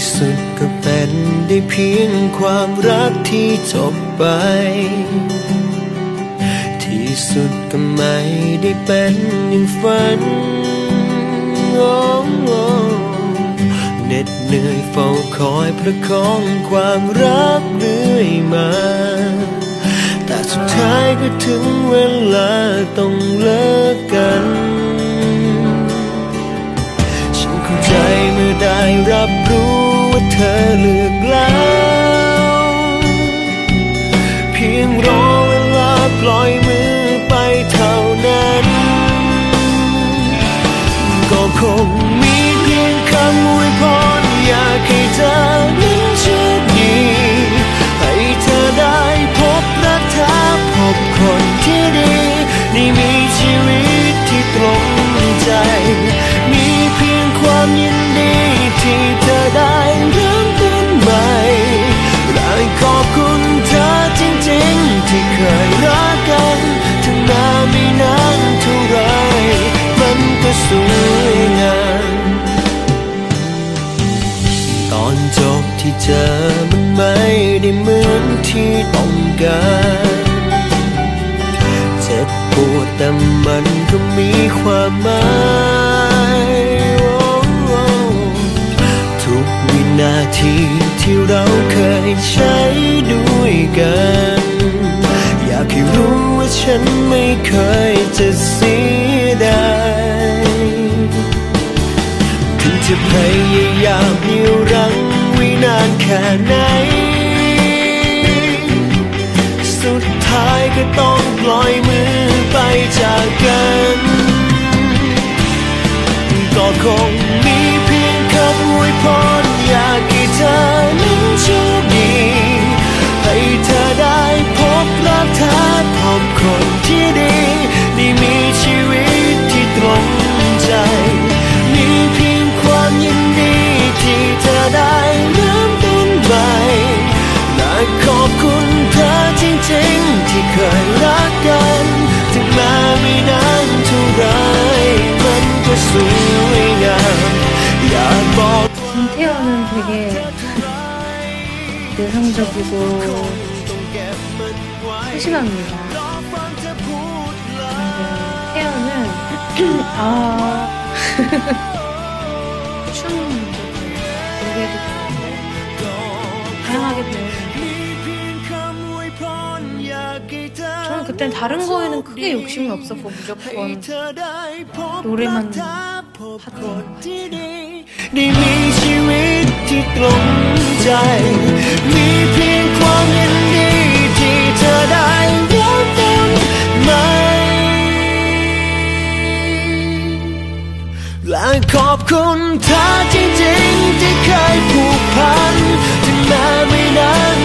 ที่สุดก็เป็นได้เพียงความรักที่จบไป ที่สุดก็ไม่ได้เป็นอย่างฝันโอ้โอเหน็ดเหนื่อยเฝ้าคอยประคองความรักเรื่อยมา แต่สุดท้ายก็ถึงเวลาต้องเลิกกันฉัน ก็คงมีเพียงคำอวยพรอยากให้เธอนั้นโชคดีให้เธอได้พบรักเธอพบคนที่ดีได้มีชีวิตที่ตรงใจ มีเพียงความยินดีที่เธอได้เริ่มต้นใหม่และขอบคุณเธอจริงๆ ที่เคยรักกัน ตอนจบที่เจอมันไม่ได้เหมือนที่ต้องการเจ็บปวดแต่มันก็มีความหมายทุกวินาทีที่เราเคยใช้ด้วยกัน อยากให้รู้ว่าฉันไม่เคยจะเสีย จะพยายามเหนี่ยวรังไว้นานแค่ไหน สุดท้ายก็ต้องปล่อยมือไปจากกัน ก็คงมีเพียงคำอวยพรอยากให้เธอนั้นโชคดี ให้เธอได้พบรักเธอพบคน เคยรักกัน ถึงแม้ไม่นานเท่าไร มันก็สวยงามอยากบอก 김태현은 되게 내성적이고 소심합니다. 근데 태연은 아 춤, 노래도 배우고 다양하게 배우는 그땐 다른 거에는 크게 욕심이 없었고 무조건 노래만 하던 ได้มีชีวิตที่ตรงใจ มีเพียงความยินดีที่เธอได้เริ่มต้นใหม่ และขอบคุณเธอจริงๆ ที่เคยผูกพัน ถึงแม้ไม่นาน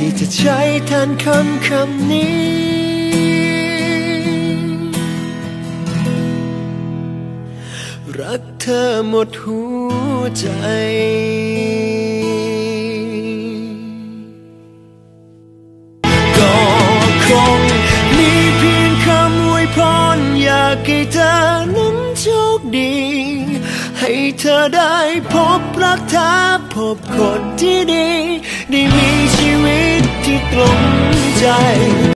ที่จะใช้แทนคำคำนี้ รักเธอหมดหัวใจก็คงมีเพียงคำอวยพรอยากให้เธอนั้นโชคดี ให้เธอได้พบรักเธอพบคนที่ดี ได้มีชีวิต ที่ตรงใจ